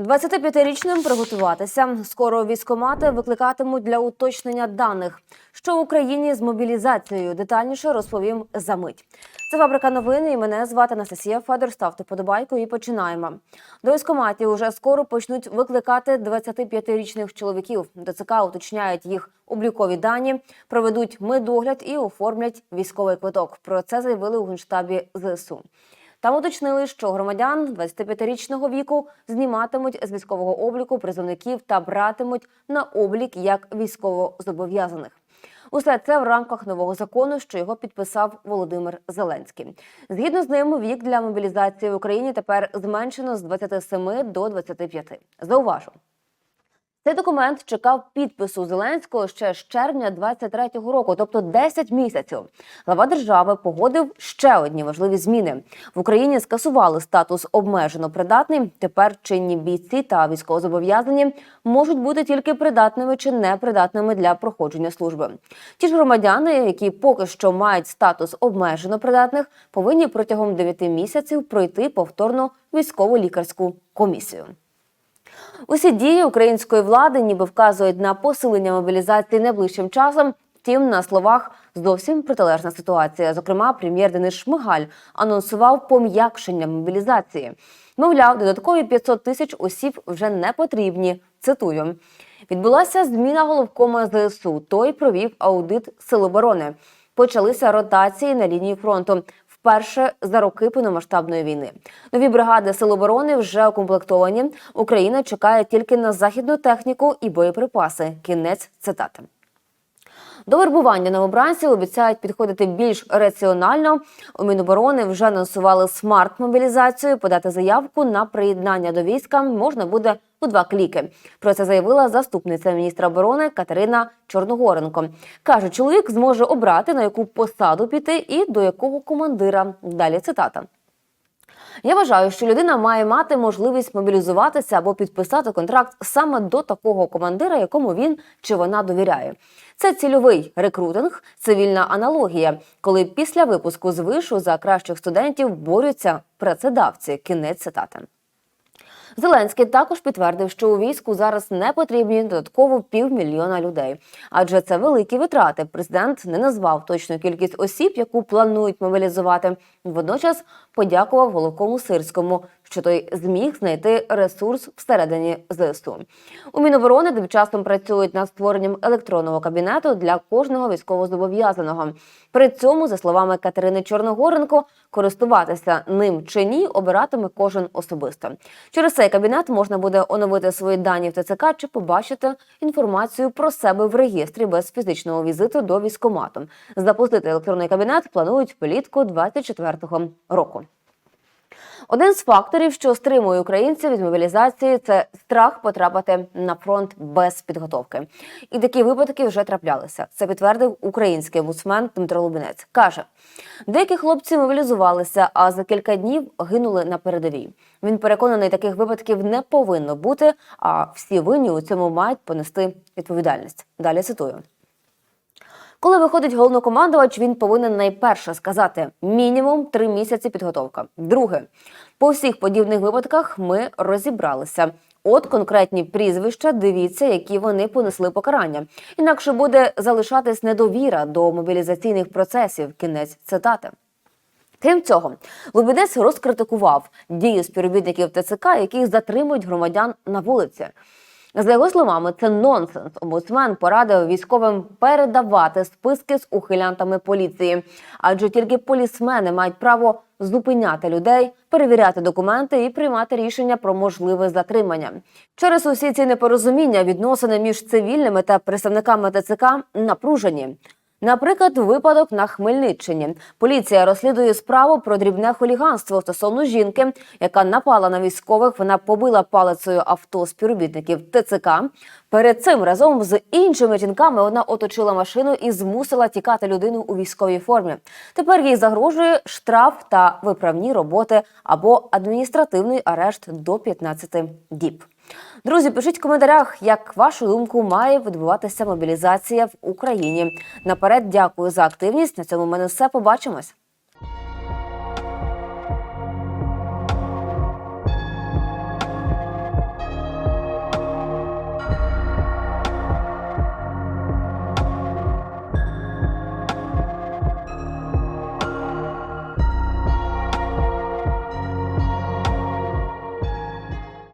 25-річним приготуватися. Скоро військомати викликатимуть для уточнення даних. Що в Україні з мобілізацією детальніше розповім за мить. Це фабрика новин. І мене звати Анастасія Федор. Ставте подобайку і починаємо. До військоматів уже скоро почнуть викликати 25-річних чоловіків. ДЦК уточняють їх облікові дані, проведуть медогляд і оформлять військовий квиток. Про це заявили у генштабі ЗСУ. Там уточнили, що громадян 25-річного віку зніматимуть з військового обліку призовників та братимуть на облік як військовозобов'язаних. Усе це в рамках нового закону, що його підписав Володимир Зеленський. Згідно з ним, вік для мобілізації в Україні тепер зменшено з 27 до 25. Зауважу. Цей документ чекав підпису Зеленського ще з червня 23-го року, тобто 10 місяців. Глава держави погодив ще одні важливі зміни. В Україні скасували статус обмежено придатний. Тепер чинні бійці та військовозобов'язані можуть бути тільки придатними чи непридатними для проходження служби. Ті ж громадяни, які поки що мають статус обмежено придатних, повинні протягом 9 місяців пройти повторну військово-лікарську комісію. Усі дії української влади ніби вказують на посилення мобілізації найближчим часом. Втім, на словах зовсім протилежна ситуація. Зокрема, прем'єр Денис Шмигаль анонсував пом'якшення мобілізації. Мовляв, додаткові 500 тисяч осіб вже не потрібні. Цитую. Відбулася зміна головкома ЗСУ. Той провів аудит Сил оборони. Почалися ротації на лінії фронту. Вперше за роки повномасштабної війни нові бригади Сил оборони вже укомплектовані. Україна чекає тільки на західну техніку і боєприпаси. Кінець цитати. До вербування новобранців обіцяють підходити більш раціонально. У Міноборони вже анонсували смарт-мобілізацію. Подати заявку на приєднання до війська можна буде у два кліки. Про це заявила заступниця міністра оборони Катерина Чорногоренко. Каже, чоловік зможе обрати на яку посаду піти і до якого командира. Далі цитата. Я вважаю, що людина має мати можливість мобілізуватися або підписати контракт саме до такого командира, якому він чи вона довіряє. Це цільовий рекрутинг, цивільна аналогія, коли після випуску з вишу за кращих студентів борються працедавці. Кінець цитати. Зеленський також підтвердив, що у війську зараз не потрібні додатково півмільйона людей, адже це великі витрати. Президент не назвав точну кількість осіб, яку планують мобілізувати. Водночас подякував Голокому сирському, що той зміг знайти ресурс всередині ЗСУ. У Міноборони тим часом працюють над створенням електронного кабінету для кожного військовозобов'язаного. При цьому, за словами Катерини Чорногоренко, користуватися ним чи ні обиратиме кожен особисто. Через цей кабінет можна буде оновити свої дані в ТЦК чи побачити інформацію про себе в реєстрі без фізичного візиту до військомату. Запустити електронний кабінет планують влітку 24-го року. Один з факторів, що стримує українців від мобілізації, це страх потрапити на фронт без підготовки. І такі випадки вже траплялися. Це підтвердив український омбудсмен Дмитро Лубінець. каже: деякі хлопці мобілізувалися, а за кілька днів гинули на передовій. Він переконаний, таких випадків не повинно бути. А всі винні у цьому мають понести відповідальність. Далі цитую. Коли виходить головнокомандувач, він повинен найперше сказати мінімум три місяці підготовка. Друге, по всіх подібних випадках ми розібралися. От конкретні прізвища, дивіться, які вони понесли покарання. Інакше буде залишатись недовіра до мобілізаційних процесів. Кінець цитати. Крім цього, Лубідець розкритикував дії співробітників ТЦК, яких затримують громадян на вулиці. За його словами, це нонсенс. Омбудсмен порадив військовим передавати списки з ухилянтами поліції, адже тільки полісмени мають право зупиняти людей, перевіряти документи і приймати рішення про можливе затримання. Через усі ці непорозуміння відносини між цивільними та представниками ТЦК напружені. Наприклад, випадок на Хмельниччині. Поліція розслідує справу про дрібне хуліганство стосовно жінки, яка напала на військових. Вона побила палицею авто співробітників ТЦК. Перед цим разом з іншими жінками вона оточила машину і змусила тікати людину у військовій формі. Тепер їй загрожує штраф та виправні роботи або адміністративний арешт до 15 діб. Друзі, пишіть в коментарях, як вашу думку має відбуватися мобілізація в Україні. Наперед, дякую за активність. На цьому в мене все. Побачимось.